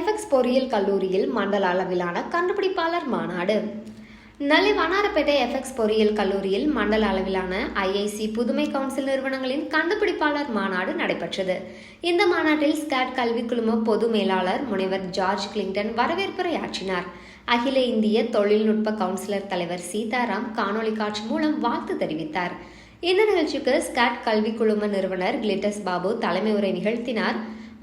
FX பொறியியல் கல்லூரியில் மண்டல அளவிலான கண்டுபிடிப்பாளர் மாநாடு. நெல்லை வண்ணாரப்பேட்டை எஃப்எக்ஸ் பொறியியல் கல்லூரியில் மண்டல அளவிலான ஐஐசி புதுமை கவுன்சில் நிறுவனங்களின் கண்டுபிடிப்பாளர் மாநாடு நடைபெற்றது. இந்த மாநாட்டில் ஸ்காட் கல்வி குழும பொது மேலாளர் முனைவர் ஜார்ஜ் கிளிங்டன் வரவேற்புரையாற்றினார் அகில இந்திய தொழில்நுட்ப கவுன்சிலர் தலைவர் சீதாராம் காணொலி காட்சி மூலம் வாழ்த்து தெரிவித்தார். இந்த நிகழ்ச்சிக்கு ஸ்காட் கல்வி குழும நிறுவனர் கிளிட்டஸ் பாபு தலைமை உரை நிகழ்த்தினார்.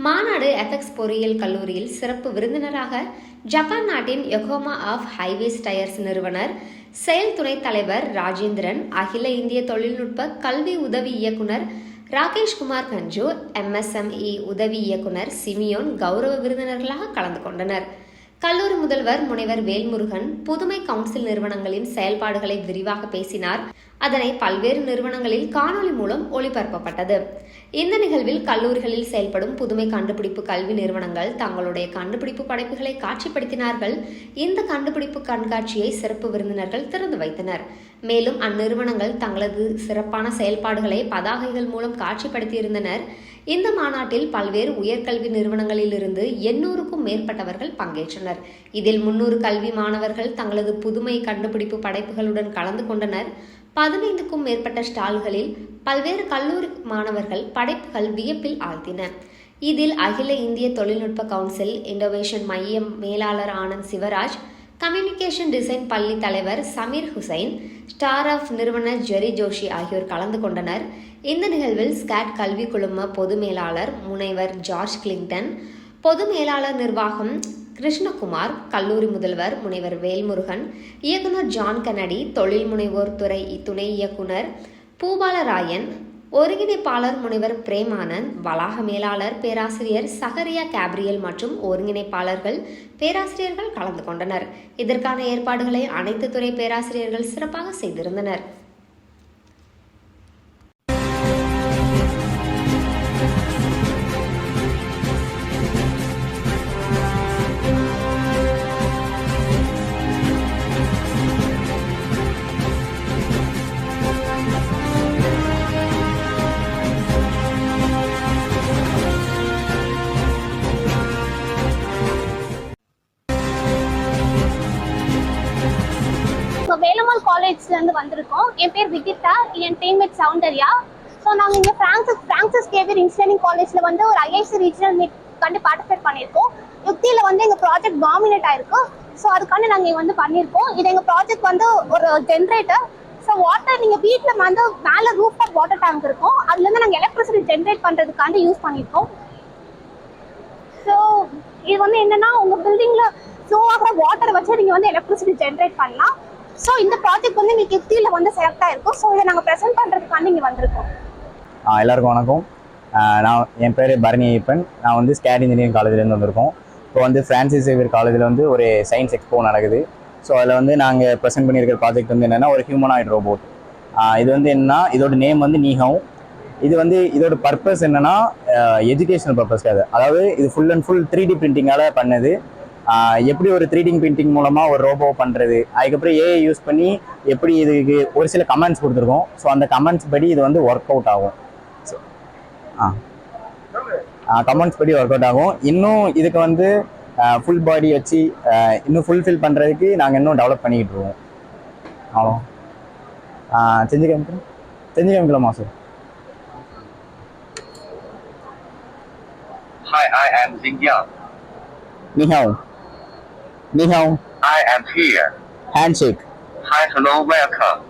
மாநாடு எஃப்எக்ஸ் பொறியியல் கல்லூரியில் சிறப்பு விருந்தினராக ஜப்பான் நாட்டின் யொகோமா ஆஃப் ஹைவேஸ் டயர்ஸ் நிறுவனர் செயல் துணைத் தலைவர் ராஜேந்திரன் அகில இந்திய தொழில்நுட்ப கல்வி உதவி இயக்குனர் ராகேஷ்குமார் கஞ்சு எம்எஸ்எம்இ உதவி இயக்குனர் சிமியோன் கௌரவ விருந்தினர்களாக கலந்து கொண்டனர். கல்லூரி முதல்வர் முனைவர் வேல்முருகன் புதுமை கவுன்சில் நிறுவனங்களின் செயல்பாடுகளை விரிவாக பேசினார். அதனை பல்வேறு நிறுவனங்களில் காணொலி மூலம் ஒளிபரப்பப்பட்டது. இந்த நிகழ்வில் கல்லூரிகளில் செயல்படும் புதுமை கண்டுபிடிப்பு கல்வி நிறுவனங்கள் தங்களுடைய கண்டுபிடிப்பு படைப்புகளை காட்சிப்படுத்தினார்கள். இந்த கண்டுபிடிப்பு கண்காட்சியை சிறப்பு விருந்தினர்கள் திறந்து வைத்தனர். மேலும் அந்நிறுவனங்கள் தங்களது சிறப்பான செயல்பாடுகளை பதாகைகள் மூலம் காட்சிப்படுத்தியிருந்தனர். இந்த மாநாட்டில் பல்வேறு உயர்கல்வி நிறுவனங்களிலிருந்து எண்ணூறுக்கும் மேற்பட்டவர்கள் பங்கேற்றனர். இதில் முன்னூறு கல்வி மாணவர்கள் தங்களது புதுமை கண்டுபிடிப்பு படைப்புகளுடன் கலந்து கொண்டனர். பதினைந்துக்கும் மேற்பட்ட ஸ்டால்களில் பல்வேறு கல்லூரி மாணவர்கள் படைப்புகள் வியப்பில் ஆழ்த்தின. இதில் அகில இந்திய தொழில்நுட்ப கவுன்சில் இன்னோவேஷன் மையம் மேலாளர் ஆனந்த் சிவராஜ் கம்யூனிகேஷன் டிசைன் பள்ளி தலைவர் சமீர் ஹுசைன் ஸ்டார் ஆஃப் நிறுவனர் ஜெரி ஜோஷி ஆகியோர் கலந்து கொண்டனர். இந்த நிகழ்வில் ஸ்காட் கல்வி குழும பொது மேலாளர் முனைவர் ஜார்ஜ் கிளிங்டன் பொது மேலாளர் நிர்வாகம் கிருஷ்ணகுமார் கல்லூரி முதல்வர் முனைவர் வேல்முருகன் இயக்குனர் ஜான் கனடி தொழில் முனைவோர் துறை துணை இயக்குனர் பூபாலராயன் ஒருங்கிணைப்பாளர் முனைவர் பிரேமானந்த் வளாக மேலாளர் பேராசிரியர் சகரியா கேப்ரியல் மற்றும் ஒருங்கிணைப்பாளர்கள் பேராசிரியர்கள் கலந்து கொண்டனர். இதற்கான ஏற்பாடுகளை அனைத்து துறை பேராசிரியர்கள் சிறப்பாக செய்திருந்தனர். ஸோ வேலம்மாள் காலேஜ்லேருந்து வந்திருக்கோம். என் பேர் விகிதா என் டீம்மேட் சௌந்தர்யா. ஸோ நாங்கள் இங்கே ஃப்ரான்சிஸ் ஃப்ரான்சிஸ் கேவியர் இன்ஜினியரிங் காலேஜில் வந்து ஒரு ஐஐசி ரீஜனல் மீட் கண்டு பார்ட்டிசிபேட் பண்ணியிருக்கோம். யுக்தியில் வந்து எங்கள் ப்ராஜெக்ட் டாமினேட் ஆயிருக்கு. ஸோ அதுக்காண்டி நாங்கள் இங்கே வந்து பண்ணியிருக்கோம். இது எங்கள் ப்ராஜெக்ட் வந்து ஒரு ஜென்ரேட்டர் ஸோ வாட்டர் நீங்கள் வீட்டில் வந்து மேலே ரூஃப் ஆஃப் வாட்டர் டேங்க் இருக்கும் அதுலேருந்து நாங்கள் எலக்ட்ரிசிட்டி ஜென்ரேட் பண்ணுறதுக்காண்டி யூஸ் பண்ணியிருக்கோம். ஸோ இது வந்து என்னென்னா உங்கள் பில்டிங்கில் ஃப்ளோ ஆகிற வாட்டரை வச்சு நீங்கள் வந்து எலக்ட்ரிசிட்டி ஜென்ரேட் பண்ணலாம். ஸோ இந்த ப்ராஜெக்ட் வந்து இன்னைக்கு யுக்தியில் வந்து செலக்ட் ஆயிருக்கும் ஸோ இதை நாங்கள் ப்ரெசென்ட் பண்ணுறதுக்காண்டி இங்கே வந்திருக்கோம். ஆ, எல்லாருக்கும் வணக்கம். நான் என் பேர் பரணி ஐயப்பன். நான் வந்து ஸ்கேட் இன்ஜினியரிங் காலேஜ்லேருந்து வந்திருக்கோம். இப்போ வந்து ஃப்ரான்சிஸ் சேவியர் காலேஜில் வந்து ஒரு சயின்ஸ் எக்ஸ்போ நடக்குது. ஸோ அதில் வந்து நாங்கள் ப்ரெசென்ட் பண்ணியிருக்கிற ப்ராஜெக்ட் வந்து என்னென்னா ஒரு ஹியூமனாய்ட் ரோபோட் இது வந்து என்னன்னா இதோட நேம் வந்து நீஹவ் இது வந்து இதோட பர்பஸ் என்னென்னா எஜுகேஷனல் பர்பஸ்க்காக அதாவது இது full and full three D பிரிண்டிங்கால் பண்ணது. எப்படி ஒரு த்ரீ டி பிரிண்டிங் மூலமாக ஒரு ரோபோ பண்ணுறது அதுக்கப்புறம் ஏஐ யூஸ் பண்ணி எப்படி இதுக்கு ஒரு சில கமெண்ட்ஸ் கொடுத்துருக்கோம். ஸோ அந்த கமெண்ட்ஸ் படி இது வந்து ஒர்க் அவுட் ஆகும். So, ஆ. கமெண்ட்ஸ் படி ஒர்க் அவுட் ஆகும். இன்னும் இதுக்கு வந்து ஃபுல் பாடி வச்சு இன்னும் ஃபுல்ஃபில் பண்ணுறதுக்கு நாங்கள் இன்னும் டெவலப் பண்ணிக்கிட்டு இருக்கோம். அவ்வளோ. செஞ்சு காமிக்கிறோம் செஞ்சு காமிக்கலாமா sir Hi, I am Xinjiang. 你好，I am here. Handshake. Hi, hello, welcome.